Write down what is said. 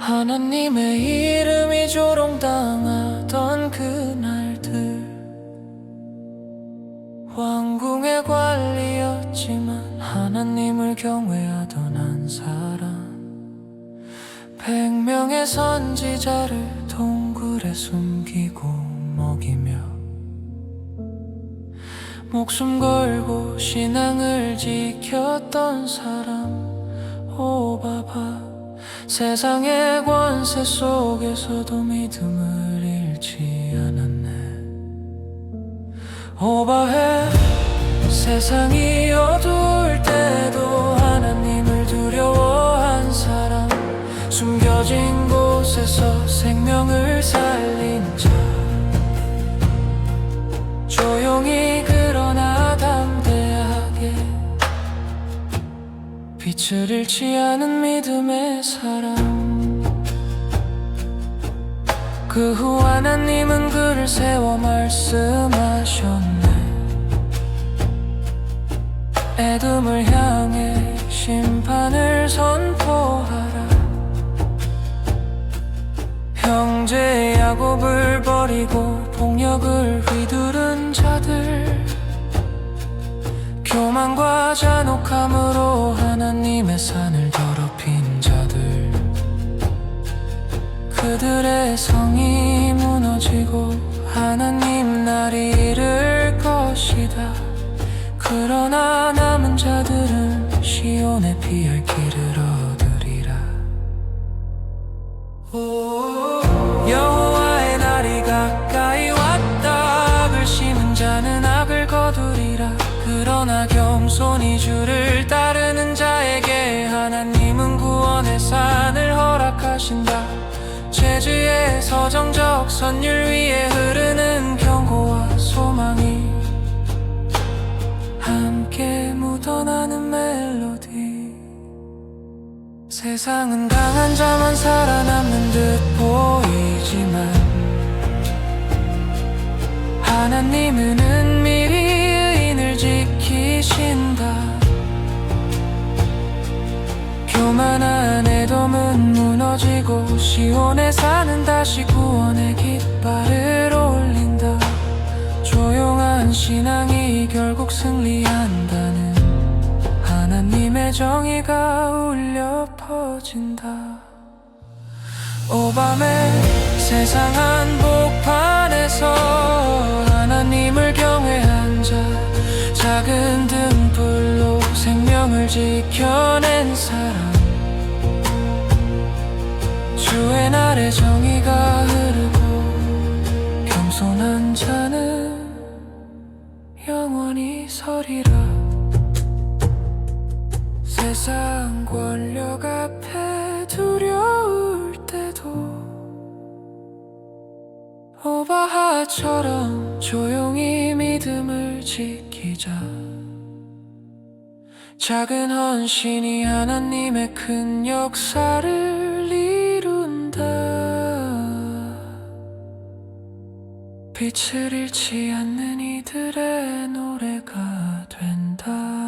하나님의 이름이 조롱당하던 그날들. 왕궁의 관리였지만 하나님을 경외하던 한 사람. 백명의 선지자를 동굴에 숨기고 먹이며 목숨 걸고 신앙을 지켰던 사람 오바바 세상의 권세 속에서도 믿음을 잃지 않았네. 오바해 세상이 어두울 때도 하나님을 두려워한 사람. 숨겨진 곳에서 생명을 빛을 잃지 않은 믿음의 사람. 그 후 하나님은 그를 세워 말씀하셨네. 에돔을 향해 심판을 선포하라. 형제 야곱을 버리고 폭력을 휘두른 그들의 성이 무너지고 하나님 날이 이를 것이다. 그러나 남은 자들은 시온의 피할 길을 얻으리라 서정적 선율 위에 흐르는 경고와 소망이 함께 묻어나는 멜로디. 세상은 강한 자만 살아남는 듯 보이지만 하나님은 무너지고 시온의 산은 다시 구원의 깃발을 올린다. 조용한 신앙이 결국 승리한다는 하나님의 정의가 울려 퍼진다. 오밤의 세상 한복판에서 하나님을 경외한 자 작은 등불로 생명을 지켜낸 사람 주의 날에 정의가 흐르고 겸손한 자는 영원히 서리라. 세상 권력 앞에 두려울 때도 오바하처럼 조용히 믿음을 지키자. 작은 헌신이 하나님의 큰 역사를 빛을 잃지 않는 이들의 노래가 된다